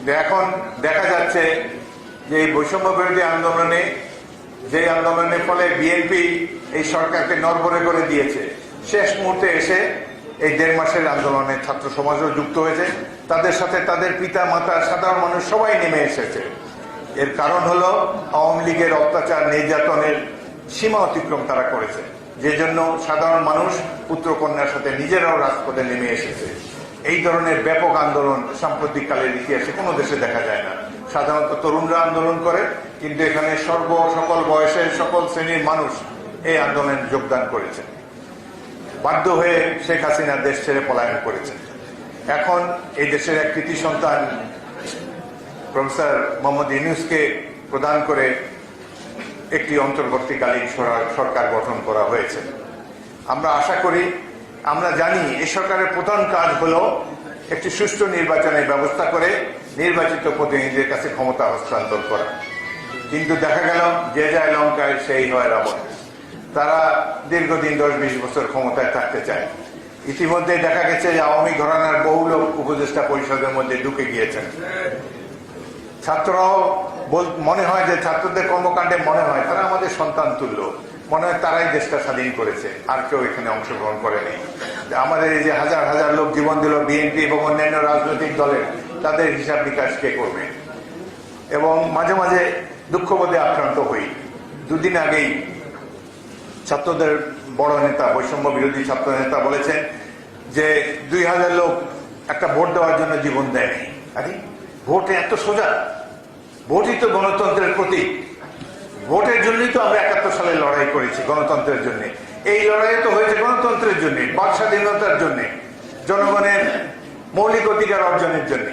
কিন্তু এখন দেখা যাচ্ছে যে এই বৈষম্য বিরোধী আন্দোলনে, যে আন্দোলনের ফলে বিএনপি এই সরকারকে নরবরে করে দিয়েছে, শেষ মুহূর্তে এসে এই দেড় মাসের আন্দোলনে ছাত্র সমাজও যুক্ত হয়েছে। তাদের সাথে তাদের পিতা, মাতা, সাধারণ মানুষ সবাই নেমে এসেছে। এর কারণ হলো আওয়ামী লীগের অত্যাচার, নির্যাতনের সীমা অতিক্রম তারা করেছে। যে জন্য সাধারণ মানুষ পুত্রকন্যার সাথে নিজেরাও রাজপথে নেমে এসেছে। এই ধরনের ব্যাপক আন্দোলন সাম্প্রতিককালের ইতিহাসে কোনো দেশে দেখা যায় না। সাধারণত তরুণরা আন্দোলন করে, কিন্তু এখানে সর্ব সকল বয়সের সকল শ্রেণির মানুষ এই আন্দোলনে যোগদান করেছে বাধ্য হয়ে শেখ হাসিনা দেশ ছেড়ে পলায়ন করেছেন। এখন এই দেশের এক কৃতি সন্তান, প্রফেসর মোহাম্মদ ইউনুসকে প্রদান করে একটি অন্তর্বর্তীকালীন সরকার গঠন করা হয়েছে। আমরা আশা করি আমরা জানি এ সরকারের প্রধান কাজ হলো একটি সুষ্ঠু নির্বাচনের ব্যবস্থা করে নির্বাচিত প্রতিনিধিদের কাছে ক্ষমতা হস্তান্তর করা। কিন্তু দেখা গেল, যে যায় লঙ্কায় সেই হয় রাবণ। তারা দীর্ঘদিন দশ বিশ বছর ক্ষমতায় থাকতে চায়। ইতিমধ্যে দেখা গেছে যে আওয়ামী ঘরানার বহু লোক উপদেষ্টা পরিষদের মধ্যে ঢুকে গিয়েছেন। ছাত্ররাও মনে হয় যে ছাত্রদের কর্মকাণ্ডে মনে হয় তারা আমাদের সন্তান তুল্য। মনে হয় তারাই দেশটা স্বাধীন করেছে। আর কেউ এখানে অংশগ্রহণ করেনি। আমাদের এই যে হাজার হাজার লোক জীবন দিল বিএনপি এবং অন্যান্য রাজনৈতিক দলের, তাদের হিসাব নিকাশ কে করবে? এবং মাঝে মাঝে দুঃখবোধে আক্রান্ত হই। দুদিন আগেই ছাত্রদের বড় নেতা, বৈষম্য বিরোধী ছাত্র নেতা বলেছেন যে দুই হাজার লোক একটা ভোট দেওয়ার জন্য জীবন দেয়নি আরে ভোট এত সোজা। ভোটই তো গণতন্ত্রের প্রতীক। ভোটের জন্যই তো আমরা একাত্তর সালে লড়াই করেছি গণতন্ত্রের জন্য। এই লড়াই তো হয়েছে গণতন্ত্রের জন্য, বাক স্বাধীনতার জন্য, জনগণের মৌলিক অধিকার অর্জনের জন্য।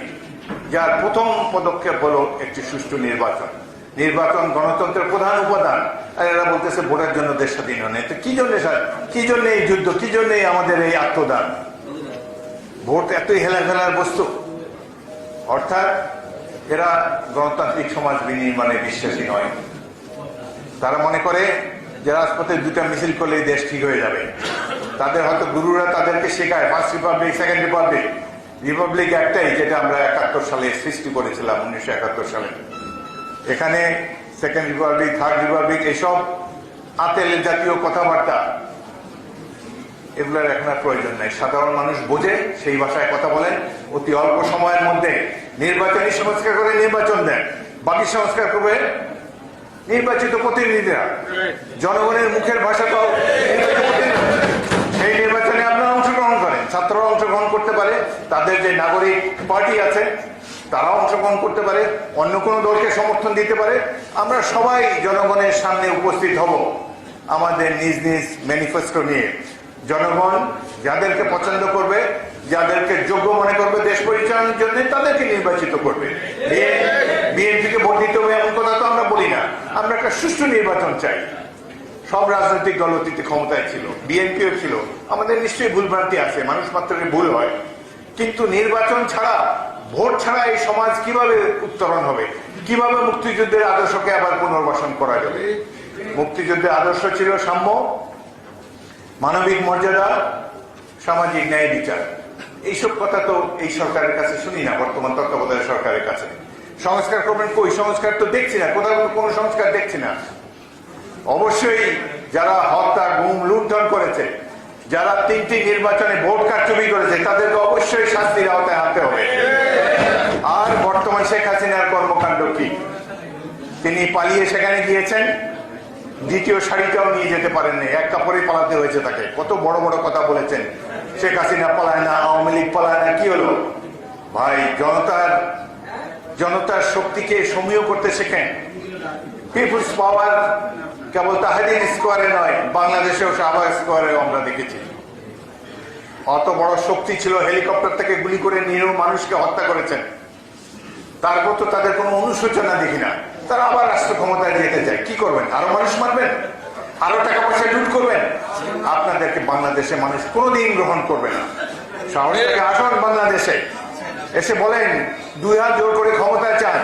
যার প্রথম পদক্ষেপ হলো একটি সুষ্ঠু নির্বাচন। নির্বাচন গণতন্ত্রের প্রধান উপাদান। আর এরা বলতেছে ভোটের জন্য দেশ স্বাধীন হয় তো কি জন্য কি জন্য এই যুদ্ধ? কি জন্য আমাদের এই আত্মদান? ভোট এতই হেলা ফেলার বস্তু। অর্থাৎ এরা গণতান্ত্রিক সমাজ বিনির্মাণে বিশ্বাসী নয়। তারা মনে করে যে রাজপথে দুটা মিছিল করলেই দেশ ঠিক হয়ে যাবে। তাদের হয়তো গুরুরা তাদেরকে শেখায় first republic second republic republic একটাই যেটা আমরা একাত্তর সালে সৃষ্টি করেছিলাম, উনিশশো একাত্তর সালে। এখানে সেকেন্ড রিপাবলিক থার্ড রিপাবলিক এসব আতেল জাতীয় কথাবার্তা, এগুলোর এখন আর প্রয়োজন নাই। সাধারণ মানুষ বোঝে, সেই ভাষায় কথা বলেন। অতি অল্প সময়ের মধ্যে নির্বাচনী সংস্কার করে নির্বাচন দেন। বাকি সংস্কার করবে নির্বাচিত প্রতিনিধিরা, জনগণের মুখের ভাষা তো সেই নির্বাচনে আপনারা অংশগ্রহণ করেন, ছাত্ররা অংশগ্রহণ করতে পারে, তাদের যে নাগরিক পার্টি আছে, তারাও অংশগ্রহণ করতে পারে, অন্য কোনো দলকে সমর্থন দিতে পারে। আমরা সবাই জনগণের সামনে উপস্থিত হব আমাদের নিজ নিজ ম্যানিফেস্টো নিয়ে। জনগণ যাদেরকে পছন্দ করবে, যাদেরকে যোগ্য মনে করবে, দেশ পরিচালনার জন্য তাদেরকে নির্বাচিত করবে। বিএনপিকে ভোট দিতে হবে এমন কথা তো না। আমরা একটা সুষ্ঠু নির্বাচন চাই। সব রাজনৈতিক দল অতীতে ক্ষমতায় ছিল, বিএনপিও ছিল। আমাদের নিশ্চয়ই ভুলভ্রান্তি আছে, মানুষ মাত্রের ভুল হয়। কিন্তু নির্বাচন ছাড়া, ভোট ছাড়া এই সমাজ কীভাবে উত্তরণ হবে? কীভাবে মুক্তিযুদ্ধের আদর্শকে আবার পুনর্বাসন করা যাবে? মুক্তিযুদ্ধের আদর্শ ছিল সাম্য, মানবিক মর্যাদা, সামাজিক ন্যায় বিচার। এইসব কথা তো এই সরকারের কাছে শুনি না, বর্তমান তত্ত্বাবধায়ক সরকারের কাছে। সংস্কার করবেন কই? সংস্কার তো দেখছি না। কোথাও কোনো সংস্কার দেখছি না। অবশ্যই যারা হত্যা, গুম, লুণ্ঠন করেছে, যারা তিনটি নির্বাচনে ভোট কারচুপি করেছে, তাদেরকে অবশ্যই শাস্তির আওতায় আনতে হবে। আর বর্তমান শেখ হাসিনার কর্মকাণ্ড কি? তিনি পালিয়ে সেখানে গিয়েছেন। দ্বিতীয় শাড়িটাও নিয়ে যেতে পারেননি। এক কাপড়ে পালাতে হয়েছে তাকে। কত বড় বড় কথা বলেছেন। শেখ হাসিনা পালায় না, আওয়ামী লীগ পালায় না, কি হলো? ভাই, জনতার জনতার শক্তিকে সমীহ করতে শেখেন। পিপুলস পাওয়ার কেবল তাহাদিন স্কোয়ারে নয়, বাংলাদেশেও শাহবাগ স্কোয়ারেও আমরা দেখেছি। অত বড় শক্তি ছিল, হেলিকপ্টার থেকে গুলি করে নিরীহ মানুষকে হত্যা করেছেন। তারপর তো তাদের কোনো অনুশোচনা দেখি না। তারা আবার রাষ্ট্র ক্ষমতায় যেতে চায়। কি করবেন? আরও মানুষ মারবেন? আরও টাকা পয়সা লুট করবেন? আপনাদেরকে বাংলাদেশে মানুষ কোনোদিন গ্রহণ করবে না। থেকে আসুন বাংলাদেশে। এসে বলেন দুই হাত জোর করে ক্ষমতায় চান।